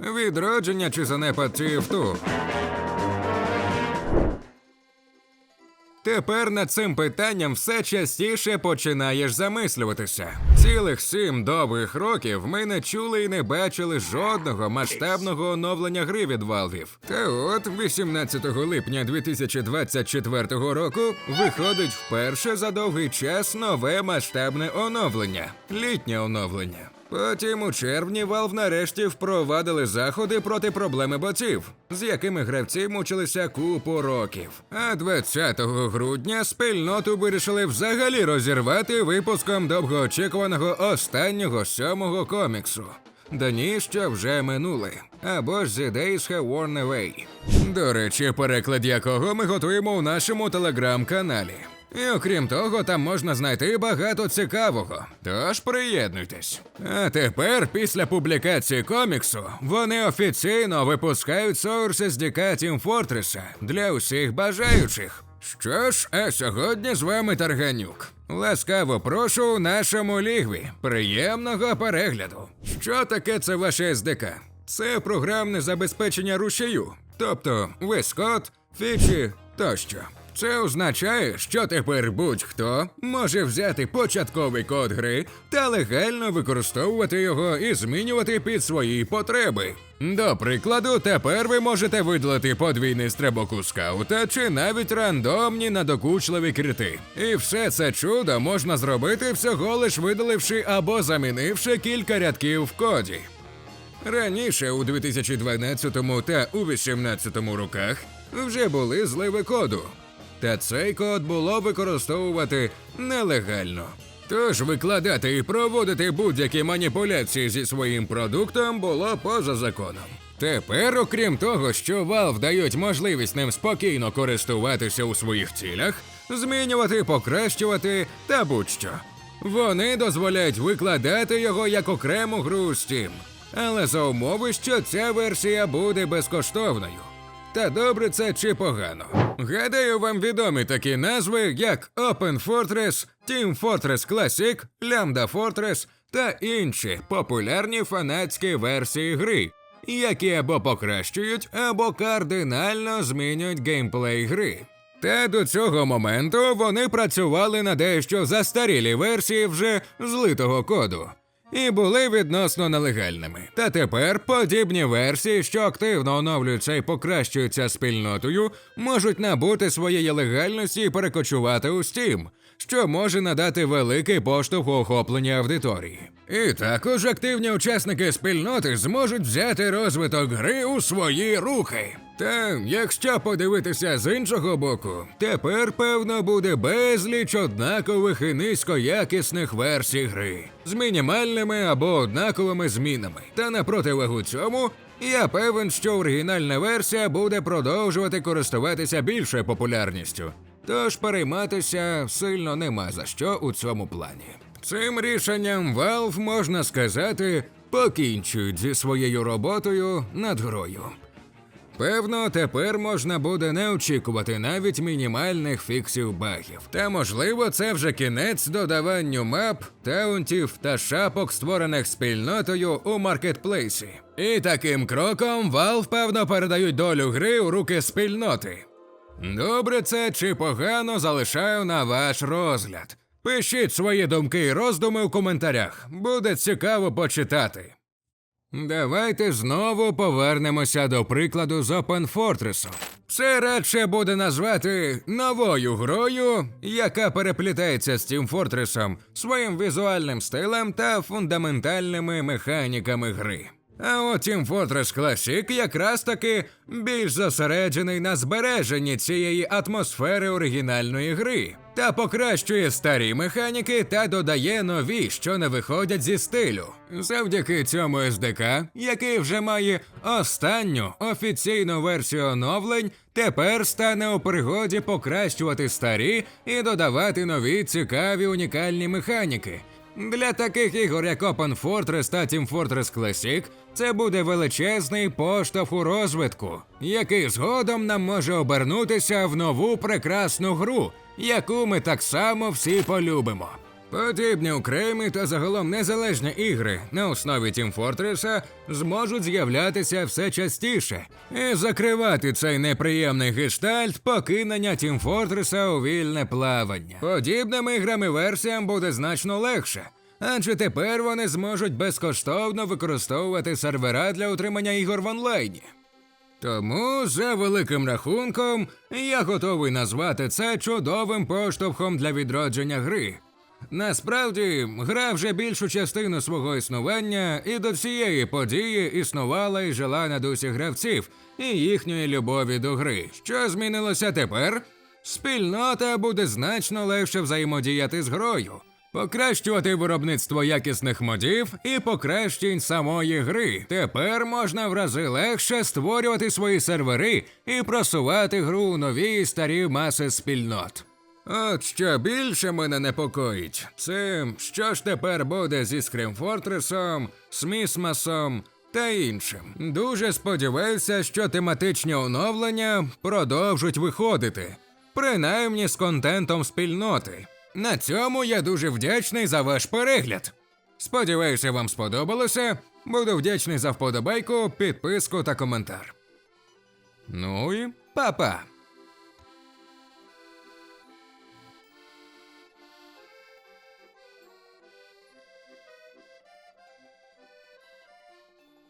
Відродження чи занепад чи вту. Тепер над цим питанням все частіше починаєш замислюватися. Цілих сім довгих років ми не чули і не бачили жодного масштабного оновлення гри від Valve. Та от 18 липня 2024 року виходить вперше за довгий час нове масштабне оновлення літнє оновлення. Потім у червні Valve нарешті впровадили заходи проти проблеми ботів, з якими гравці мучилися купу років. А 20 грудня спільноту вирішили взагалі розірвати випуском довгоочікуваного останнього сьомого коміксу. Дні, що вже минули, або ж The Days Have Worn Away. До речі, переклад якого ми готуємо у нашому телеграм-каналі. І окрім того, там можна знайти багато цікавого. Тож приєднуйтесь. А тепер, після публікації коміксу, вони офіційно випускають Source SDK Team Fortress для усіх бажаючих. Що ж, а сьогодні з вами Тарганюк. Ласкаво прошу у нашому лігві. Приємного перегляду. Що таке це ваше SDK? Це програмне забезпечення рушію, тобто весь код, фічі тощо. Це означає, що тепер будь-хто може взяти початковий код гри та легально використовувати його і змінювати під свої потреби. До прикладу, тепер ви можете видалити подвійний стрибок у скаута чи навіть рандомні надокучливі крити. І все це чудо можна зробити всього лиш видаливши або замінивши кілька рядків в коді. Раніше, у 2012 та у 2018 роках, вже були зливи коду. Та цей код було використовувати нелегально. Тож викладати і проводити будь-які маніпуляції зі своїм продуктом було поза законом. Тепер, окрім того, що Valve дають можливість ним спокійно користуватися у своїх цілях, змінювати, покращувати та будь-що. Вони дозволяють викладати його як окрему гру Steam, але за умови, що ця версія буде безкоштовною. Та добре це чи погано. Гадаю, вам відомі такі назви, як Open Fortress, Team Fortress Classic, Lambda Fortress та інші популярні фанатські версії гри, які або покращують, або кардинально змінюють геймплей гри. Та до цього моменту вони працювали на дещо застарілі версії вже злитого коду і були відносно нелегальними. Та тепер подібні версії, що активно оновлюються і покращуються спільнотою, можуть набути своєї легальності і перекочувати у Steam, що може надати великий поштовх у охопленні аудиторії. І також активні учасники спільноти зможуть взяти розвиток гри у свої руки. Та якщо подивитися з іншого боку, тепер певно буде безліч однакових і низькоякісних версій гри з мінімальними або однаковими змінами. Та на противагу цьому. Я певен, що оригінальна версія буде продовжувати користуватися більшою популярністю, тож перейматися сильно нема за що у цьому плані. Цим рішенням Valve, можна сказати, покінчують зі своєю роботою над грою. Певно, тепер можна буде не очікувати навіть мінімальних фіксів багів. Та можливо, це вже кінець додаванню мап, таунтів та шапок, створених спільнотою у маркетплейсі. І таким кроком Valve, певно, передають долю гри у руки спільноти. Добре це чи погано залишаю на ваш розгляд. Пишіть свої думки і роздуми у коментарях. Буде цікаво почитати. Давайте знову повернемося до прикладу з Open Fortress. Це радше буде назвати новою грою, яка переплітається з Team Fortress своїм візуальним стилем та фундаментальними механіками гри. А от Team Fortress Classic якраз таки більш зосереджений на збереженні цієї атмосфери оригінальної гри та покращує старі механіки та додає нові, що не виходять зі стилю. Завдяки цьому SDK, який вже має останню офіційну версію оновлень, тепер стане у пригоді покращувати старі і додавати нові цікаві унікальні механіки. Для таких ігор, як Open Fortress та Team Fortress Classic, це буде величезний поштовх у розвитку, який згодом нам може обернутися в нову прекрасну гру, яку ми так само всі полюбимо. Подібні окремі та загалом незалежні ігри на основі Team Fortress зможуть з'являтися все частіше і закривати цей неприємний гештальт покинення Team Fortress у вільне плавання. Подібним іграм і версіям буде значно легше. Адже тепер вони зможуть безкоштовно використовувати сервера для утримання ігор в онлайні. Тому, за великим рахунком, я готовий назвати це чудовим поштовхом для відродження гри. Насправді, гра вже більшу частину свого існування і до цієї події існувала і жила на дусі гравців і їхньої любові до гри. Що змінилося тепер? Спільнота буде значно легше взаємодіяти з грою, покращувати виробництво якісних модів і покращень самої гри. Тепер можна в рази легше створювати свої сервери і просувати гру у нові і старі маси спільнот. От що більше мене непокоїть, це що ж тепер буде зі Скрімфортресом, Смісмасом та іншим. Дуже сподіваюся, що тематичні оновлення продовжуть виходити, принаймні з контентом спільноти. На цьому я дуже вдячний за ваш перегляд. Сподіваюся, вам сподобалося. Буду вдячний за вподобайку, підписку та коментар. Ну і па-па!